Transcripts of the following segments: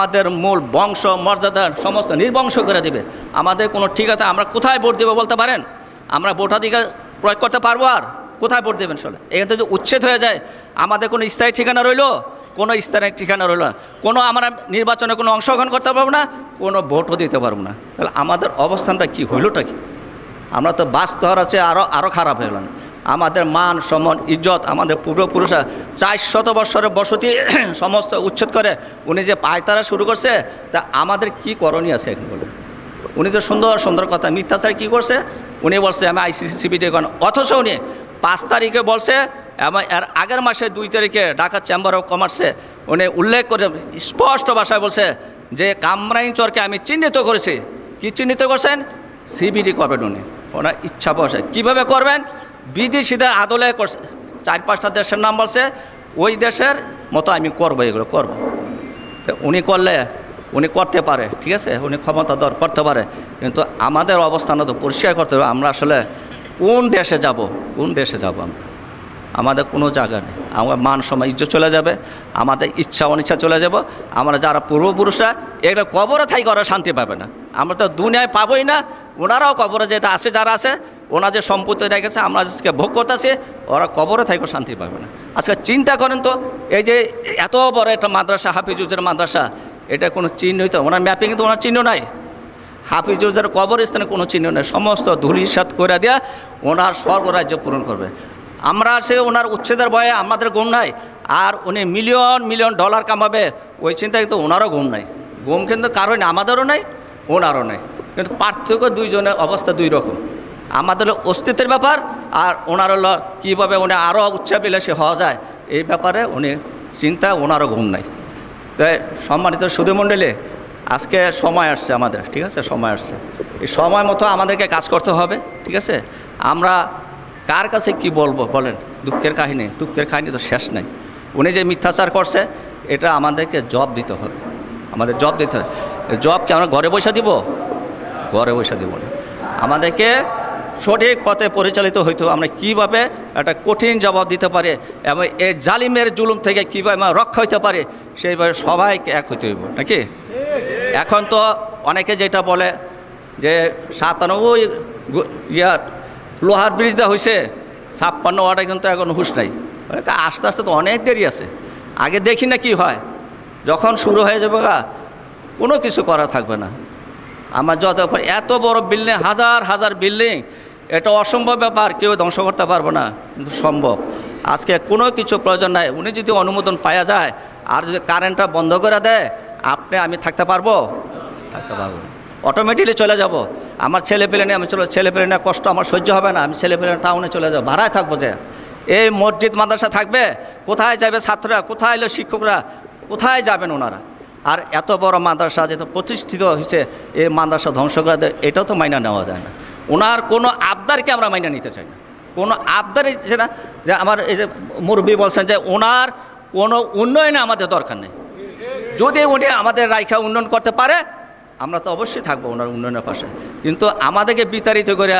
আমাদের মূল বংশ, মর্যাদা সমস্ত নির্বংশ করে দেবে। আমাদের কোনো ঠিক আছে? আমরা কোথায় ভোট দেবো বলতে পারেন? আমরা ভোটাধিকার প্রয়োগ করতে পারব আর? কোথায় ভোট দেবেন আসলে এখান থেকে উচ্ছেদ হয়ে যায়, আমাদের কোনো স্থায়ী ঠিকানা রইল? কোনো স্থায়ী ঠিকানা রইল না। কোনো আমরা নির্বাচনে কোনো অংশগ্রহণ করতে পারব না, কোনো ভোটও দিতে পারব না। তাহলে আমাদের অবস্থানটা কি? হইলোটা কি? আমরা তো বাস্তর আছে আরও আরও খারাপ হয়ে গেলাম। আমাদের মান, সম্মান, ইজ্জত আমাদের পূর্বপুরুষরা চার শত বৎসরের বসতি সমস্ত উচ্ছেদ করে উনি যে পায়তারা শুরু করছে, তা আমাদের কি করণীয় আছে এখন বলে উনি তো সুন্দর সুন্দর কথা, মিথ্যাচার কি করছে? উনি বলছে, আমি আইসিসি সিবিটি করেন অথচ উনি পাঁচ তারিখে বলছে, এবং এর আগের মাসে দুই তারিখে ঢাকা চেম্বার অফ কমার্সে উনি উল্লেখ করে স্পষ্ট ভাষায় বলছে যে কামরাইন চরকে আমি চিহ্নিত করেছি। কি চিহ্নিত করছেন? সিবিডি করবেন উনি। ওনার ইচ্ছা বসে। কীভাবে করবেন? বিদেশিদের আদলে করছে। চার পাঁচটা দেশের নাম বলছে, ওই দেশের মতো আমি করব, এগুলো করব। তো উনি করলে, উনি করতে পারে, ঠিক আছে? উনি ক্ষমতা দর করতে পারে। কিন্তু আমাদের অবস্থানটা তো পরিষ্কার করতে হবে। আমরা আসলে কোন দেশে যাব, কোন দেশে যাব আমরা? আমাদের কোনো জায়গা নেই। আমার মান সময় ইজ্জত চলে যাবে, আমাদের ইচ্ছা অনিচ্ছা চলে যাব। আমরা যারা পূর্বপুরুষরা এগুলো কবরে থাই করে শান্তি পাবে না। আমরা তো দুনিয়ায় পাবোই না, ওনারাও কবরে যেটা আছে, যারা আছে, ওনার যে সম্পত্তি রেখেছে আমরা আজকে ভোগ করতেছি, ওরা কবরে থাইকো শান্তি পাবে না। আজকে চিন্তা করেন তো, এই যে এত বড় একটা মাদ্রাসা হাফিজুজের মাদ্রাসা, এটা কোনো চিহ্নই তো? ওনার ম্যাপিং তো ওনার চিহ্ন নাই। হাফিজুজের কবরস্থানে কোনো চিহ্ন নেই। সমস্ত ধুলিসাত করে দেওয়া ওনার স্বর্গরাজ্য পূরণ করবে। আমরা সে ওনার উচ্ছেদের ভয়ে আমাদের ঘুম নাই। আর উনি মিলিয়ন মিলিয়ন ডলার কামাবে, ওই চিন্তায় কিন্তু ওনারও ঘুম নাই। ঘুম কিন্তু কারণ আমাদেরও নাই, ওনারও নাই। কিন্তু পার্থক্য দুইজনের অবস্থা দুই রকম। আমাদের অস্তিত্বের ব্যাপার, আর ওনার হলো কীভাবে উনি আরও উচ্চাবিলাসী হওয়া যায়, এই ব্যাপারে উনি চিন্তা ওনারও ঘুম নাই। তাই সম্মানিত সুধীমণ্ডলী, আজকে সময় আসছে আমাদের, ঠিক আছে? সময় আসছে। এই সময় মতো আমাদেরকে কাজ করতে হবে, ঠিক আছে? আমরা কার কাছে কি বলব? বলেন, দুঃখের কাহিনী দুঃখের কাহিনী তো শেষ নাই। উনি যে মিথ্যাচার করছে, এটা আমাদেরকে জব দিতে হবে। আমাদের জব দিতে হবে। জব কি আমরা ঘরে বসে দিব? ঘরে বসে দিব না। আমাদেরকে সঠিক পথে পরিচালিত হইতো আমরা কীভাবে একটা কঠিন জবাব দিতে পারি এবং এই জালিমের জুলুম থেকে কীভাবে আমরা রক্ষা হইতে পারে, সেইভাবে সবাইকে এক হইতে হইব, নাকি? এখন তো অনেকে যেটা বলে যে সাতানব্বই গু- ইয়া লোহার ব্রিজ দেওয়া হয়েছে ছাপ্পান্ন ওয়ার্ডে কিন্তু এখন হুশ নাই। আস্তে আস্তে তো অনেক দেরি আছে। আগে দেখি না কি হয়। যখন শুরু হয়ে যাবে গা, কোনো কিছু করা থাকবে না। আমার যত এত বড় বিল্ডিং হাজার হাজার বিল্ডিং এটা অসম্ভব ব্যাপার, কেউ ধ্বংস করতে পারব না, কিন্তু সম্ভব। আজকে কোনো কিছু প্রয়োজন নাই। উনি যদি অনুমোদন পাওয়া যায়, আর যদি কারেন্টটা বন্ধ করে দেয়, আপনি, আমি থাকতে পারব? থাকতে পারব না। অটোমেটিকলি চলে যাব। আমার ছেলে পেলে নিয়ে আমি চলে ছেলে পেলে নিয়ে কষ্ট আমার সহ্য হবে না। আমি ছেলে পেলে টাউনে চলে যাব। ভাড়ায় থাকব যে। এই মসজিদ মাদ্রাসা থাকবে? কোথায় যাবে ছাত্ররা? কোথায় এলো শিক্ষকরা? কোথায় যাবেন ওনারা? আর এত বড় মাদ্রাসা যেটা প্রতিষ্ঠিত হয়েছে এই মাদ্রাসা ধ্বংস করে এটাও তো মাইনা নেওয়া যায় না। ওনার কোনো আবদারকে আমরা মাইনা নিতে চাই না। কোনো আবদারই যে না, যে আমার এই যে মুরব্বী বলছেন যে ওনার কোনো উন্নয়নে আমাদের দরকার নেই। যদি উনি আমাদের রাইখা উন্নয়ন করতে পারে আমরা তো অবশ্যই থাকব ওনার উন্নয়নের পাশে। কিন্তু আমাদেরকে বিতাড়িত করে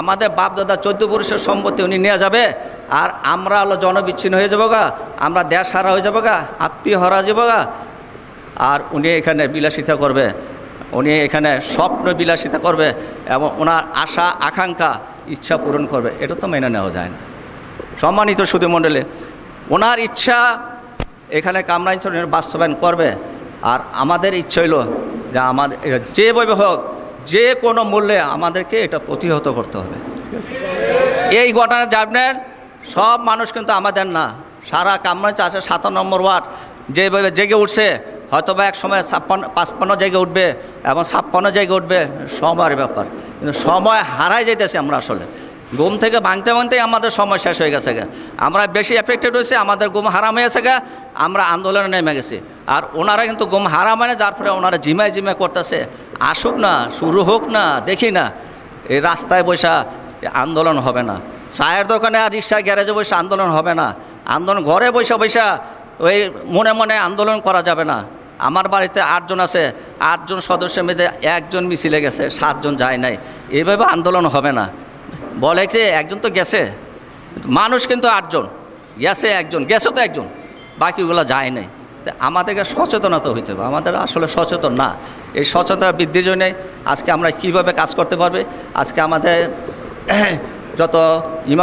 আমাদের বাপ দাদা চোদ্দ পুরুষের সম্পত্তি উনি নিয়ে যাবে, আর আমরা হলো জনবিচ্ছিন্ন হয়ে যাব গা আমরা দেশ হারা হয়ে যাব গা আত্মীয় হারা যাব গা আর উনি এখানে বিলাসিতা করবে, উনি এখানে স্বপ্ন বিলাসিতা করবে, এবং ওনার আশা, আকাঙ্ক্ষা, ইচ্ছা পূরণ করবে। এটা তো মেনে নেওয়া যায় না। সম্মানিত সুধী মণ্ডলী, ওনার ইচ্ছা এখানে কামরাঞ্চলের বাস্তবায়ন করবে, আর আমাদের ইচ্ছা হইল যে আমাদের যেভাবে হোক, যে কোনো মূল্যে আমাদেরকে এটা প্রতিহত করতে হবে। এই ঘটনা জানবেন, সব মানুষ কিন্তু আমাদের না। সারা কামরাঞ্চ আছে সাতান্ন নম্বর ওয়ার্ড যেভাবে জেগে উঠছে হয়তো বা এক সময় ছাপ্পান্ন, পাঁচপান্ন জায়গায় উঠবে এবং ছাপ্পান্ন জায়গায় উঠবে, সময়ের ব্যাপার। কিন্তু সময় হারাই যেতেছে আমরা আসলে। ঘুম থেকে ভাঙতে ভাঙতেই আমাদের সময় শেষ হয়ে গেছে গা। আমরা বেশি এফেক্টেড হয়েছে, আমাদের ঘুম হারাম হয়েছে গা। আমরা আন্দোলনে নেমে গেছি। আর ওনারা কিন্তু ঘুম হারাম মানে যার ফলে ওনারা জিমায় জিমায় করতেছে। আসুক না, শুরু হোক না, দেখি না। এই রাস্তায় বসা আন্দোলন হবে না। চায়ের দোকানে আর রিক্সা গ্যারেজে বসে আন্দোলন হবে না। আন্দোলন ঘরে বসে বসা ওই মনে মনে আন্দোলন করা যাবে না। আমার বাড়িতে আটজন আছে। আটজন সদস্য মধ্যে একজন মিছিলে গেছে, সাতজন যায় নাই। এইভাবে আন্দোলন হবে না। বলে যে একজন তো গেছে। মানুষ কিন্তু আটজন। গেছে একজন, গেছে তো একজন। বাকিগুলো যায় নাই। তো আমাদেরকে সচেতনতা হইতে হবে। আমাদের আসলে সচেতন না। এই সচেতনতা বৃদ্ধির জন্যে আজকে আমরা কীভাবে কাজ করতে পারবে? আজকে আমাদের যত ইমাম